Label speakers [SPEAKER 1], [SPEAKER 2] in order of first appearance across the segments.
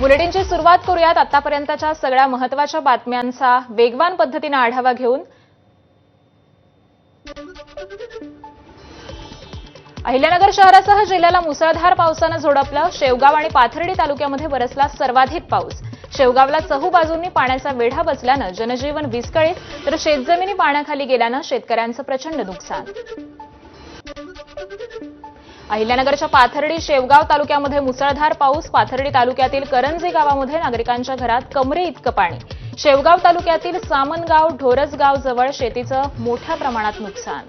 [SPEAKER 1] बुलेटिनची सुरुवात करूयात आतापर्यंतच्या सगळ्या महत्त्वाच्या बातम्यांचा वेगवान पद्धतीनं आढावा घेऊन. अहिल्यानगर शहरासह जिल्ह्याला मुसळधार पावसानं झोडपलं शेवगाव आणि पाथर्डी तालुक्यामध्ये बरसला सर्वाधिक पाऊस. शेवगावला चहू बाजूंनी पाण्याचा वेढा बसल्यानं जनजीवन विस्कळीत तर शेतजमिनी पाण्याखाली गेल्यानं शेतकऱ्यांचं प्रचंड नुकसान. अहिल्यानगरच्या पाथर्डी शेवगाव तालुक्यामध्ये मुसळधार पाऊस. पाथर्डी तालुक्यातील करंजी गावामध्ये नागरिकांच्या घरात कमरे इतकं पाणी. शेवगाव तालुक्यातील सामनगाव ढोरसगाव जवळ शेतीचं मोठ्या प्रमाणात नुकसान.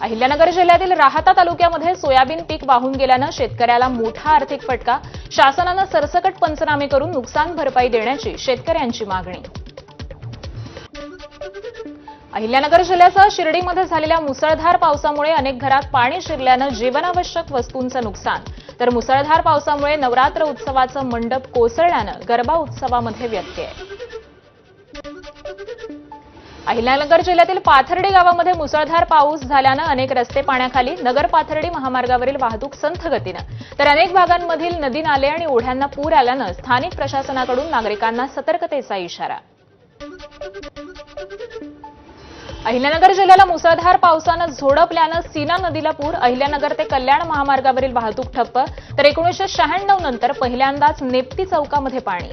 [SPEAKER 1] अहिल्यानगर जिल्ह्यातील राहाता तालुक्यामध्ये सोयाबीन पीक वाहून गेल्यानं शेतकऱ्याला मोठा आर्थिक फटका. शासनानं सरसकट पंचनामे करून नुकसान भरपाई देण्याची शेतकऱ्यांची मागणी. अहिल्यानगर जिल्ह्यासह शिर्डीमध्ये झालेल्या मुसळधार पावसामुळे अनेक घरात पाणी शिरल्यानं जीवनावश्यक वस्तूंचं नुकसान. तर मुसळधार पावसामुळे नवरात्र उत्सवाचं मंडप कोसळल्यानं गरबा उत्सवामध्ये व्यत्यय. अहिल्यानगर जिल्ह्यातील पाथर्डी गावामध्ये मुसळधार पाऊस झाल्यानं अनेक रस्ते पाण्याखाली नगर पाथर्डी महामार्गावरील वाहतूक संथ गतीनं तर अनेक भागांमधील नदी नाले आणि ओढ्यांना पूर आल्यानं स्थानिक प्रशासनाकडून नागरिकांना सतर्कतेचा इशारा. अहिल्यानगर जिल्ह्याला मुसळधार पावसानं झोडपल्यानं सीना नदीला पूर अहिल्यानगर ते कल्याण महामार्गावरील वाहतूक ठप्प. तर एकोणीसशे शहाण्णव नंतर पहिल्यांदाच नेप्ती चौकामध्ये पाणी.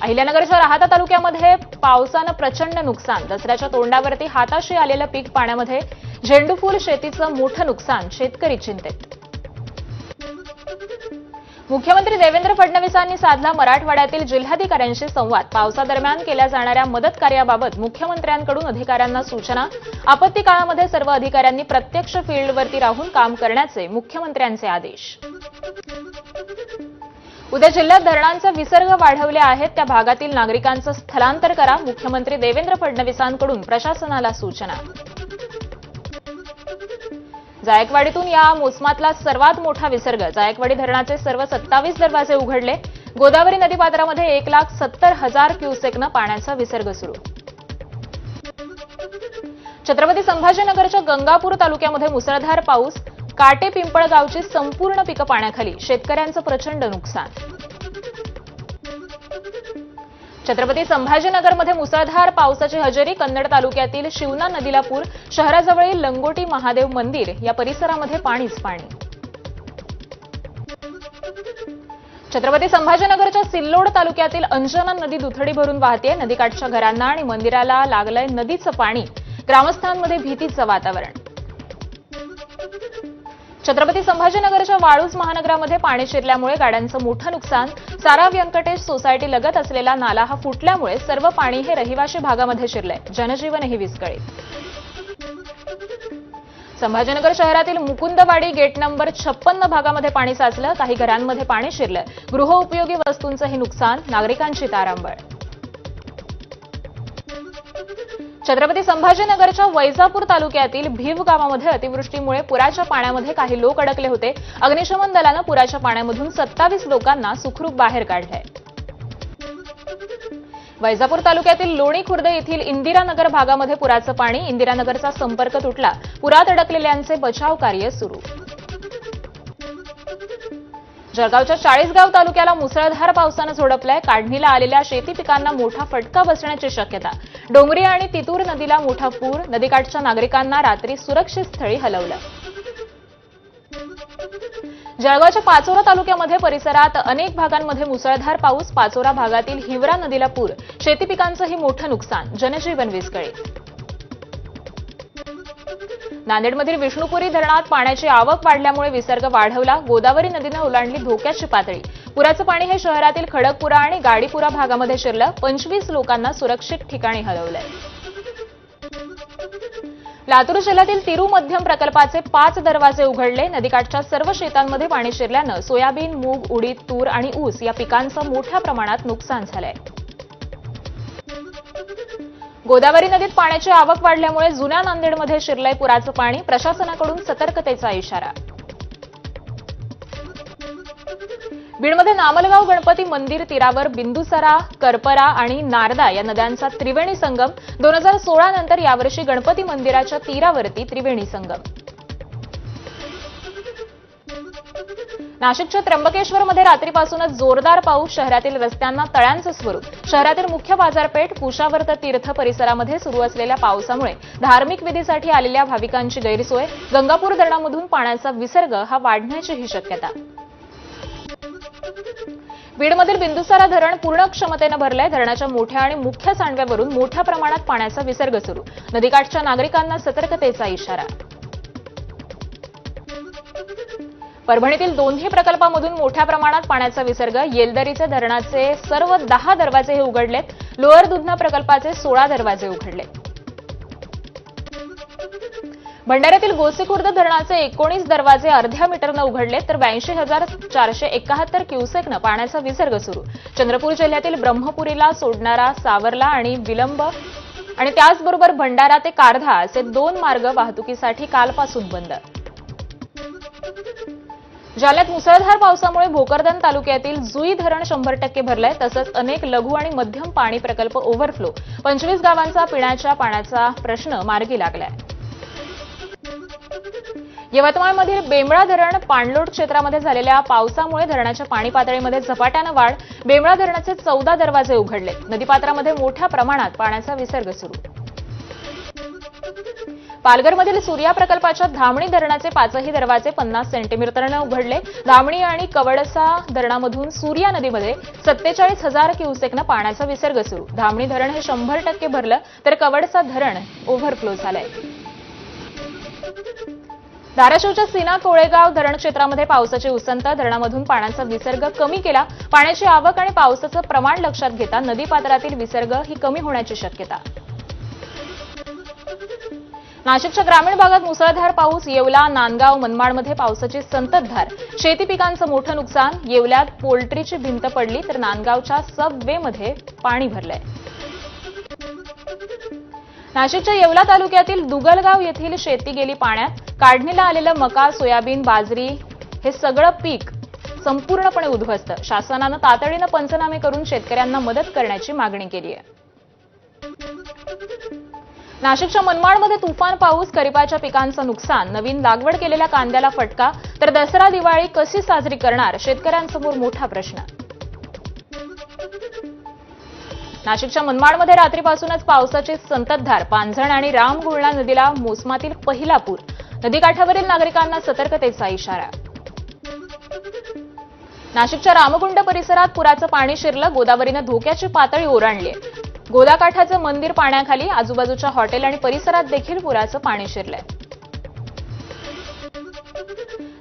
[SPEAKER 1] अहिल्यानगरच्या राहाता तालुक्यामध्ये पावसानं प्रचंड नुकसान. दसऱ्याच्या तोंडावरती हाताशी आलेलं पीक पाण्यामध्ये झेंडूफूल शेतीचं मोठं नुकसान शेतकरी चिंतेत. मुख्यमंत्री देवेंद्र फडणवीसांनी साधला मराठवाड्यातील जिल्हाधिकाऱ्यांशी संवाद. पावसादरम्यान केल्या जाणाऱ्या मदत कार्याबाबत मुख्यमंत्र्यांकडून अधिकाऱ्यांना सूचना. आपत्ती काळामध्ये सर्व अधिकाऱ्यांनी प्रत्यक्ष फील्डवरती राहून काम करण्याचे मुख्यमंत्र्यांचे आदेश. उद्या जिल्ह्यात धरणांचे विसर्ग वाढवले आहेत. त्या भागातील नागरिकांचं स्थलांतर करा. मुख्यमंत्री देवेंद्र फडणवीसांकडून प्रशासनाला सूचना. जायकवाडीतून या मोसमातला सर्वात मोठा विसर्ग. जायकवाडी धरणाचे सर्व सत्तावीस दरवाजे उघडले. गोदावरी नदीपात्रामध्ये एक लाख सत्तर हजार क्युसेकनं पाण्याचा विसर्ग सुरू. छत्रपती संभाजीनगरच्या गंगापूर तालुक्यामध्ये मुसळधार पाऊस. काटे पिंपळगावची संपूर्ण पिकं पाण्याखाली. शेतकऱ्यांचं प्रचंड नुकसान. छत्रपती संभाजीनगरमध्ये मुसळधार पावसाची हजेरी कन्नड तालुक्यातील शिवना नदीला पूर शहराजवळील लंगोटी महादेव मंदिर या परिसरामध्ये पाणीच पाणी. छत्रपती संभाजीनगरच्या सिल्लोड तालुक्यातील अंजना नदी दुथडी भरून वाहते नदीकाठच्या घरांना आणि मंदिराला लागलंय नदीचं पाणी. ग्रामस्थांमध्ये भीतीचं वातावरण. छत्रपती संभाजीनगरच्या वाळूज महानगरामध्ये पाणी शिरल्यामुळे गाड्यांचं मोठं नुकसान सारा व्यंकटेश सोसायटी लगत असलेला नाला हा फुटल्यामुळे सर्व पाणी हे रहिवाशी भागामध्ये शिरलंय. जनजीवनही विस्कळीत. संभाजीनगर शहरातील मुकुंदवाडी गेट नंबर छप्पन्न भागामध्ये पाणी साचलं काही घरांमध्ये पाणी शिरलं गृहउपयोगी वस्तूंचंही नुकसान नागरिकांची तारांबळ. छत्रपती संभाजीनगरच्या वैजापूर तालुक्यातील भीव गावामध्ये अतिवृष्टीमुळे पुराच्या पाण्यामध्ये काही लोक अडकले होते. अग्निशमन दलानं पुराच्या पाण्यामधून सत्तावीस लोकांना सुखरूप बाहेर काढलंय. वैजापूर तालुक्यातील लोणी खुर्द येथील इंदिरानगर भागामध्ये पुराचं पाणी इंदिरानगरचा संपर्क तुटला. पुरात अडकलेल्यांचे बचाव कार्य सुरू. जळगावच्या चाळीसगाव तालुक्याला मुसळधार पावसानं झोडपलाय. काढणीला आलेल्या शेती पिकांना मोठा फटका बसण्याची शक्यता. डोंगरी आणि तितूर नदीला मोठा पूर. नदीकाठच्या नागरिकांना रात्री सुरक्षित स्थळी हलवलं. जळगावच्या पाचोरा तालुक्यामध्ये परिसरात अनेक भागांमध्ये मुसळधार पाऊस. पाचोरा भागातील हिवरा नदीला पूर. शेती पिकांचंही मोठं नुकसान. जनजीवन विस्कळीत. नांदेडमधील विष्णुपुरी धरणात पाण्याची आवक वाढल्यामुळे विसर्ग वाढवला. गोदावरी नदीनं ओलांडली धोक्याची पातळी. पुराचं पाणी हे शहरातील खडकपुरा आणि गाडीपुरा भागामध्ये शिरलं. पंचवीस लोकांना सुरक्षित ठिकाणी हलवलंय. लातूर जिल्ह्यातील तिरू मध्यम प्रकल्पाचे पाच दरवाजे उघडले. नदीकाठच्या सर्व शेतांमध्ये पाणी शिरल्यानं सोयाबीन मूग उडीद तूर आणि ऊस या पिकांचं मोठ्या प्रमाणात नुकसान झालंय. गोदावरी नदीत पाण्याची आवक वाढल्यामुळे जुन्या नांदेडमध्ये शिरलंय पुराचं पाणी. प्रशासनाकडून सतर्कतेचा इशारा. बीडमध्ये नामलगाव गणपती मंदिर तीरावर बिंदुसरा करपरा आणि नारदा या नद्यांचा त्रिवेणी संगम. दोन हजार सोळा नंतर यावर्षी गणपती मंदिराच्या तीरावरती त्रिवेणी संगम. नाशिकच्या त्र्यंबकेश्वरमध्ये रात्रीपासूनच जोरदार पाऊस शहरातील रस्त्यांना तळ्यांचं स्वरूप. शहरातील मुख्य बाजारपेठ कुशावर्त तीर्थ परिसरामध्ये सुरू असलेल्या पावसामुळे धार्मिक विधीसाठी आलेल्या भाविकांची गैरसोय गंगापूर धरणामधून पाण्याचा विसर्ग हा वाढण्याचीही शक्यता. बीडमधील बिंदुसारा धरण पूर्ण क्षमतेनं भरलंय. धरणाच्या मोठ्या आणि मुख्य सांडव्यावरून मोठ्या प्रमाणात पाण्याचा विसर्ग सुरू. नदीकाठच्या नागरिकांना सतर्कतेचा इशारा. परभणीतील दोन्ही प्रकल्पामधून मोठ्या प्रमाणात पाण्याचा विसर्ग येलदरीचे धरणाचे सर्व दहा दरवाजे हे उघडलेत. लोअर दुधना प्रकल्पाचे सोळा दरवाजे उघडले भंडाऱ्यातील गोसीखुर्द धरणाचे एकोणीस दरवाजे अर्ध्या मीटरनं उघडले तर ब्याऐंशी हजार चारशे एकाहत्तर क्युसेकनं पाण्याचा विसर्ग सुरू. चंद्रपूर जिल्ह्यातील ब्रह्मपुरीला सोडणारा सावरला आणि विलंब आणि त्याचबरोबर भंडारा ते कारधा असे दोन मार्ग वाहतुकीसाठी कालपासून बंद. जालन्यात मुसळधार पावसामुळे भोकरदन तालुक्यातील जुई धरण शंभर टक्के भरलंय तसंच अनेक लघु आणि मध्यम पाणी प्रकल्प ओव्हरफ्लो पंचवीस गावांचा पिण्याच्या पाण्याचा प्रश्न मार्गी लागलाय. यवतमाळमधील बेंबळा धरण पाणलोट क्षेत्रामध्ये झालेल्या पावसामुळे धरणाच्या पाणी पातळीमध्ये झपाट्यानं वाढ. बेंबळा धरणाचे चौदा दरवाजे उघडले नदीपात्रामध्ये मोठ्या प्रमाणात पाण्याचा विसर्ग सुरू. पालघरमधील सूर्या प्रकल्पाच्या धामणी धरणाचे पाचही दरवाजे पन्नास सेंटीमीटरनं उघडले. धामणी आणि कवडसा धरणामधून सूर्या नदीमध्ये सत्तेचाळीस हजार क्युसेकनं पाण्याचा विसर्ग सुरू. धामणी धरण हे शंभर टक्के भरलं तर कवडसा धरण ओव्हरफ्लो झालंय. धाराशिवच्या सीना कोळेगाव धरण क्षेत्रामध्ये पावसाची उसंत धरणामधून पाण्याचा विसर्ग कमी केला. पाण्याची आवक आणि पावसाचं प्रमाण लक्षात घेता नदीपात्रातील विसर्ग ही कमी होण्याची शक्यता. नाशिकच्या ग्रामीण भागात मुसळधार पाऊस येवला नांदगाव मनमाडमध्ये पावसाची संततधार. शेती पिकांचं मोठं नुकसान येवल्यात पोल्ट्रीची भिंत पडली तर नांदगावच्या सबवेमध्ये मध्ये पाणी भरलंय. नाशिकच्या येवला तालुक्यातील दुगलगाव येथील शेती गेली पाण्यात. काढणीला आलेलं मका सोयाबीन बाजरी हे सगळं पीक संपूर्णपणे उद्ध्वस्त. शासनानं तातडीनं पंचनामे करून शेतकऱ्यांना मदत करण्याची मागणी केली आहे नाशिकच्या मनमाडमध्ये तुफान पाऊस खरीपाच्या पिकांचं नुकसान नवीन लागवड केलेल्या कांद्याला फटका तर दसरा दिवाळी कशी साजरी करणार? शेतकऱ्यांसमोर मोठा प्रश्न. नाशिकच्या मनमाडमध्ये रात्रीपासूनच पावसाची संततधार पांझण आणि रामगुळणा नदीला मोसमातील पहिला पूर. नदीकाठावरील नागरिकांना सतर्कतेचा इशारा. नाशिकच्या रामकुंड परिसरात पुराचं पाणी शिरलं गोदावरीनं धोक्याची पातळी ओरांडली. गोलाकाठाचं मंदिर पाण्याखाली आजूबाजूच्या हॉटेल आणि परिसरात देखील पुराचं पाणी शिरलंय.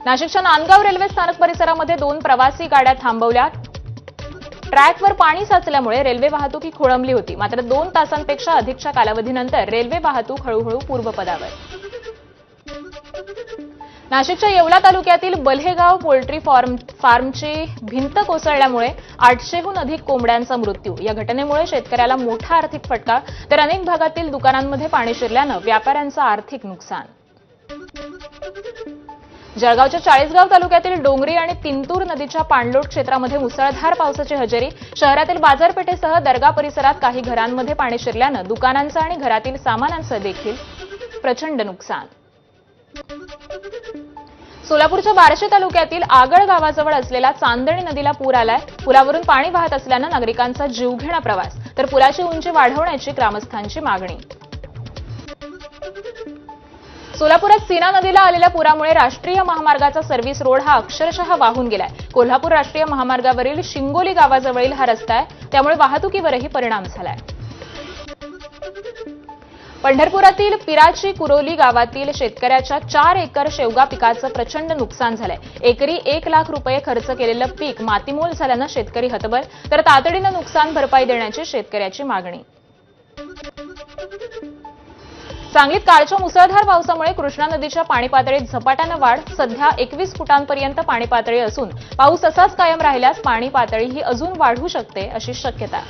[SPEAKER 1] नाशिकच्या नांदगाव रेल्वे स्थानक परिसरामध्ये दोन प्रवासी गाड्या थांबवल्या. ट्रॅकवर पाणी साचल्यामुळे रेल्वे वाहतूक ही खोळंबली होती. मात्र दोन तासांपेक्षा अधिकच्या कालावधीनंतर रेल्वे वाहतूक हळूहळू पूर्वपदावर. नाशिकच्या येवला तालुक्यातील बल्हेगाव पोल्ट्री फार्म फार्मची भिंत कोसळल्यामुळे आठशेहून अधिक कोंबड्यांचा मृत्यू. या घटनेमुळे शेतकऱ्याला मोठा आर्थिक फटका तर अनेक भागातील दुकानांमध्ये पाणी शिरल्यानं व्यापाऱ्यांचं आर्थिक नुकसान. जळगावच्या चाळीसगाव तालुक्यातील डोंगरी आणि तिंतूर नदीच्या पाणलोट क्षेत्रामध्ये मुसळधार पावसाची हजेरी शहरातील बाजारपेठेसह दर्गा परिसरात काही घरांमध्ये पाणी शिरल्यानं दुकानांचं आणि घरातील सामानांचं देखील प्रचंड नुकसान. सोलापूरच्या बारशे तालुक्यातील आगळ गावाजवळ असलेला चांदणी नदीला पूर आलाय. पुलावरून पाणी वाहत असल्यानं नागरिकांचा जीवघेणा प्रवास तर पुलाची उंची वाढवण्याची ग्रामस्थांची मागणी. सोलापुरात सीना नदीला आलेल्या पुरामुळे राष्ट्रीय महामार्गाचा सर्व्हिस रोड हा अक्षरशः वाहून गेलाय. कोल्हापूर राष्ट्रीय महामार्गावरील शिंगोली गावाजवळील हा रस्ता आहे. त्यामुळे वाहतुकीवरही परिणाम झालाय. पंढरपुरातील पिराची कुरोली गावातील शेतकऱ्याच्या चार एकर शेवगा पिकाचं प्रचंड नुकसान झालंय. एकरी एक लाख रुपये खर्च केलेलं पीक मातीमोल झाल्यानं शेतकरी हतबल तर तातडीनं नुकसान भरपाई देण्याची शेतकऱ्याची मागणी. सांगलीत कालच्या मुसळधार पावसामुळे कृष्णा नदीच्या पाणी पातळीत झपाट्यानं वाढ सध्या एकवीस फुटांपर्यंत पाणी पातळी असून पाऊस असाच कायम राहिल्यास पाणी पातळी ही अजून वाढू शकते अशी शक्यता.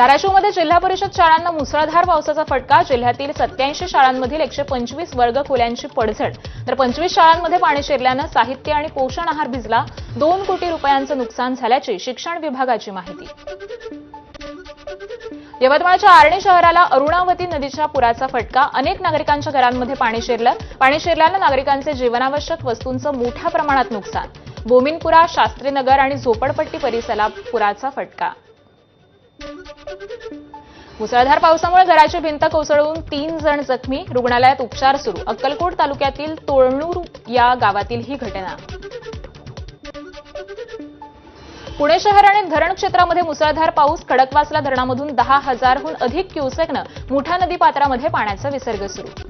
[SPEAKER 1] धाराशिवमध्ये जिल्हा परिषद शाळांना मुसळधार पावसाचा फटका. जिल्ह्यातील सत्याऐंशी शाळांमधील एकशे पंचवीस वर्ग खोल्यांची पडझड. तर पंचवीस शाळांमध्ये पाणी शिरल्यानं साहित्य आणि पोषण आहार भिजला. दोन कोटी रुपयांचं नुकसान झाल्याची शिक्षण विभागाची माहिती. यवतमाळच्या आर्णी शहराला अरुणावती नदीच्या पुराचा फटका. अनेक नागरिकांच्या घरांमध्ये पाणी शिरलं. पाणी शिरल्यानं नागरिकांचे जीवनावश्यक वस्तूंचं मोठ्या प्रमाणात नुकसान. बोमिनपुरा शास्त्रीनगर आणि झोपडपट्टी परिसराला पुराचा फटका. मुसळधार पावसामुळे घराची भिंत कोसळून तीन जण जखमी. रुग्णालयात उपचार सुरू. अक्कलकोट तालुक्यातील तोळणूर या गावातील ही घटना. पुणे शहर आणि धरण क्षेत्रामध्ये मुसळधार पाऊस खडकवासला धरणामधून दहा हजारहून अधिक क्युसेकनं मुठा नदी पात्रामध्ये पाण्याचा विसर्ग सुरू.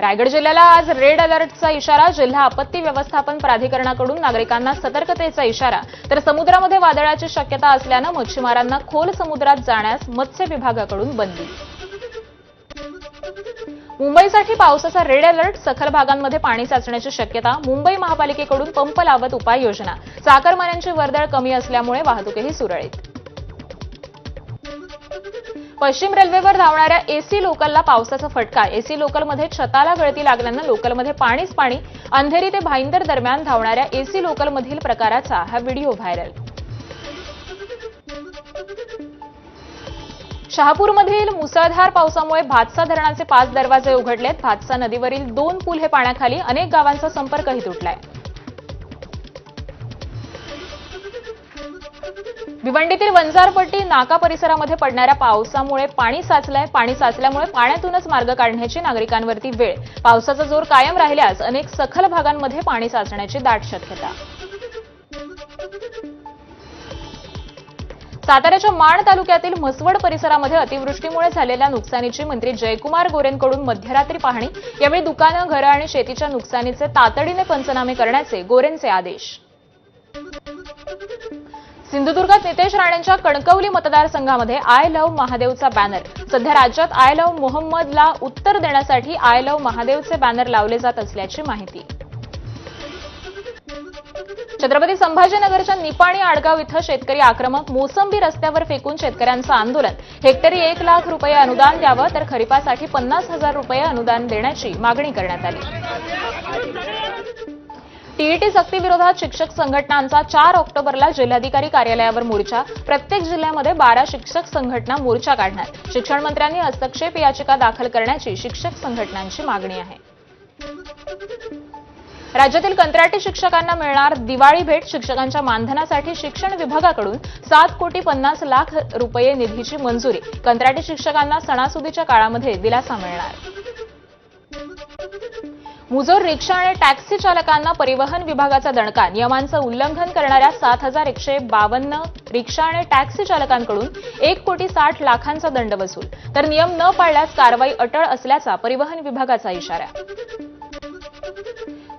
[SPEAKER 1] रायगड जिल्ह्याला आज रेड अलर्टचा इशारा जिल्हा आपत्ती व्यवस्थापन प्राधिकरणाकडून नागरिकांना सतर्कतेचा इशारा. तर समुद्रामध्ये वादळाची शक्यता असल्यानं मच्छीमारांना खोल समुद्रात जाण्यास मत्स्य विभागाकडून बंदी. मुंबईसाठी पावसाचा रेड अलर्ट सखल भागांमध्ये पाणी साचण्याची शक्यता मुंबई महापालिकेकडून पंप लावत उपाययोजना. चाकरमान्यांची वर्दळ कमी असल्यामुळे वाहतूकही सुरळीत. पश्चिम रेल्वेवर धावणाऱ्या एसी लोकलला पावसाचा फटका. एसी लोकलमध्ये छताला गळती लागल्यानं लोकलमध्ये पाणीच पाणी. अंधेरी ते भाईंदर दरम्यान धावणाऱ्या एसी लोकलमधील प्रकाराचा हा व्हिडिओ व्हायरल. शहापूरमधील मुसळधार पावसामुळे भातसा धरणाचे पाच दरवाजे उघडलेत. भातसा नदीवरील दोन पूल हे पाण्याखाली अनेक गावांचा संपर्कही तुटलाय. भिवंडीतील वंजारपट्टी नाका परिसरामध्ये पडणाऱ्या पावसामुळे पाणी साचलंय. पाणी साचल्यामुळे पाण्यातूनच मार्ग काढण्याची नागरिकांवरती वेळ. पावसाचा जोर कायम राहिल्यास अनेक सखल भागांमध्ये पाणी साचण्याची दाट शक्यता. साताऱ्याच्या माण तालुक्यातील म्हसवड परिसरामध्ये अतिवृष्टीमुळे झालेल्या नुकसानीची मंत्री जयकुमार गोरेंकडून मध्यरात्री पाहणी. यावेळी दुकानं घरं आणि शेतीच्या नुकसानीचे तातडीने पंचनामे करण्याचे गोरेंचे आदेश. सिंधुदुर्गात नितेश राणेंच्या कणकवली मतदारसंघामध्ये आय लव्ह महादेवचा बॅनर सध्या राज्यात आय लव्ह मोहम्मदला उत्तर देण्यासाठी आय लव्ह महादेवचे बॅनर लावले जात असल्याची माहिती. छत्रपती संभाजीनगरच्या निपाणी आडगाव इथं शेतकरी आक्रमक मोसंबी रस्त्यावर फेकून शेतकऱ्यांचं आंदोलन. हेक्टरी एक लाख रुपये अनुदान द्यावं तर खरीपासाठी पन्नास हजार रुपये अनुदान देण्याची मागणी करण्यात आली. टीईटी सक्तीविरोधात शिक्षक संघटनांचा चार ऑक्टोबरला जिल्हाधिकारी कार्यालयावर मोर्चा. प्रत्येक जिल्ह्यामध्ये बारा शिक्षक संघटना मोर्चा काढणार. शिक्षण मंत्र्यांनी हस्तक्षेप याचिका दाखल करण्याची शिक्षक संघटनांची मागणी आहे. राज्यातील कंत्राटी शिक्षकांना मिळणार दिवाळी भेट शिक्षकांच्या मानधनासाठी शिक्षण विभागाकडून सात कोटी पन्नास लाख रुपये निधीची मंजुरी. कंत्राटी शिक्षकांना सणासुदीच्या काळामध्ये दिलासा मिळणार. मुजोर रिक्षा आणि टॅक्सी चालकांना परिवहन विभागाचा दणका. नियमांचं उल्लंघन करणाऱ्या सात हजार एकशे बावन्न रिक्षा आणि टॅक्सी चालकांकडून एक कोटी साठ लाखांचा दंड वसूल. तर नियम न पाळल्यास कारवाई अटळ असल्याचा परिवहन विभागाचा इशारा.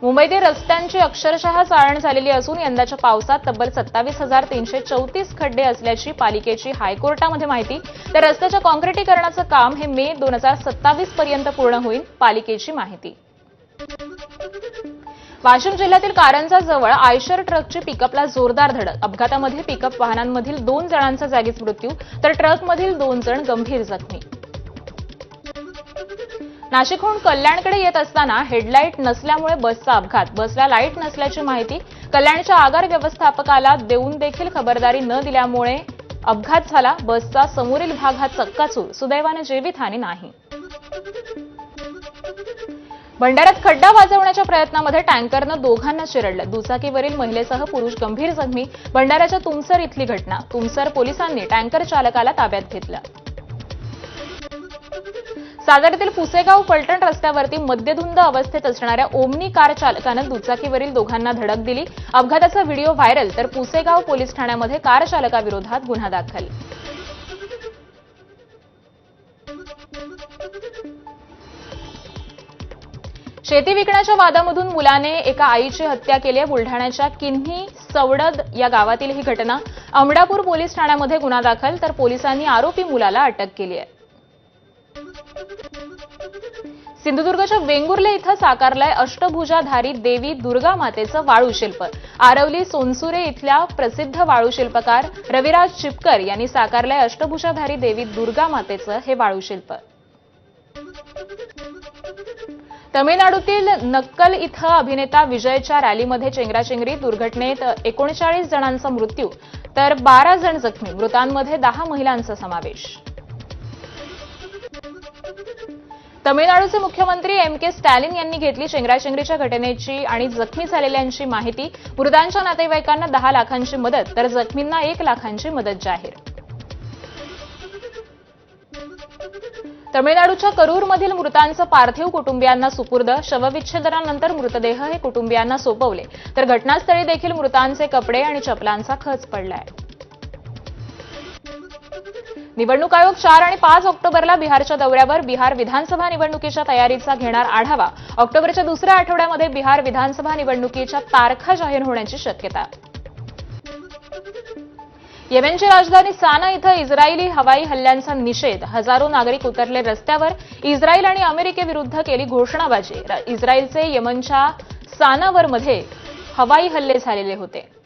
[SPEAKER 1] मुंबईतील रस्त्यांची अक्षरशः चाळण झालेली असून यंदाच्या पावसात तब्बल सत्तावीस हजार तीनशे चौतीस खड्डे असल्याची पालिकेची हायकोर्टामध्ये माहिती. तर रस्त्याच्या कॉन्क्रिटीकरणाचं काम हे मे दोन हजार सत्तावीस पर्यंत पूर्ण होईल पालिकेची माहिती. वाशिम जिल्ह्यातील कारंजाजवळ आयशर ट्रकची पिकअपला जोरदार धडक. अपघातामध्ये पिकअप वाहनांमधील दोन जणांचा जागीच मृत्यू तर ट्रकमधील दोन जण गंभीर जखमी. नाशिकहून कल्याणकडे येत असताना हेडलाईट नसल्यामुळे बसचा अपघात. बसला लाइट नसल्याची माहिती कल्याणच्या आगार व्यवस्थापकाला देऊन देखील खबरदारी न दिल्यामुळे अपघात झाला. बसचा समोरील भाग हा चक्काचूर सुदैवाने जीवितहानी नाही. भंडाऱ्यात खड्डा वाजवण्याच्या प्रयत्नामध्ये टँकरनं दोघांना चिरडलं. दुचाकीवरील महिलेसह पुरुष गंभीर जखमी. भंडाऱ्याच्या तुमसर इथली घटना. तुमसर पोलिसांनी टँकर चालकाला ताब्यात घेतलं. साताऱ्यातील पुसेगाव फलटण रस्त्यावरती मद्यधुंद अवस्थेत असणाऱ्या ओमनी कार चालकानं दुचाकीवरील दोघांना धडक दिली. अपघाताचा व्हिडिओ व्हायरल तर पुसेगाव पोलीस ठाण्यामध्ये कार चालकाविरोधात गुन्हा दाखल. शेती विकण्याच्या वादामधून मुलाने एका आईची हत्या केली आहे. बुलढाण्याच्या किन्ही सवडद या गावातील ही घटना अमडापूर पोलीस ठाण्यामध्ये गुन्हा दाखल तर पोलिसांनी आरोपी मुलाला अटक केली आहे. सिंधुदुर्गच्या वेंगुर्ले इथं साकारलंय अष्टभुजाधारी देवी दुर्गा मातेचं वाळू शिल्प. आरवली सोनसुरे इथल्या प्रसिद्ध वाळू शिल्पकार रविराज चिपकर यांनी साकारलंय अष्टभुजाधारी देवी दुर्गा मातेचं हे वाळू शिल्प. तमिळनाडूतील नक्कल इथं अभिनेता विजयच्या रॅलीमध्ये चेंगराचेंगरी दुर्घटनेत एकोणचाळीस जणांचा मृत्यू तर बारा जण जखमी मृतांमध्ये दहा महिलांचा समावेश. तमिळनाडूचे मुख्यमंत्री एम के स्टॅलिन यांनी घेतली शेंगराशेंगरीच्या घटनेची आणि जखमी झालेल्यांची माहिती. मृतांच्या नातेवाईकांना दहा लाखांची मदत तर जखमींना एक लाखांची मदत जाहीर. तमिळनाडूच्या करूरमधील मृतांचं पार्थिव कुटुंबियांना सुपूर्द शवविच्छेदनानंतर मृतदेह हे कुटुंबियांना सोपवले. तर घटनास्थळी देखील मृतांचे कपडे आणि चपलांचा खच पडलाय. निवडणूक आयोग चार आणि पाच ऑक्टोबरला बिहारच्या दौऱ्यावर बिहार विधानसभा निवडणुकीच्या तयारीचा घेणार आढावा. ऑक्टोबरच्या दुसऱ्या आठवड्यामध्ये बिहार विधानसभा निवडणुकीच्या तारखा जाहीर होण्याची शक्यता. येमेनची राजधानी साना इथं इस्रायली हवाई हल्ल्यांचा निषेध. हजारो नागरिक उतरले रस्त्यावर. इस्रायल आणि अमेरिकेविरुद्ध केली घोषणाबाजी. इस्रायलचे येमनच्या सानावरमध्ये हवाई हल्ले झालेले होते.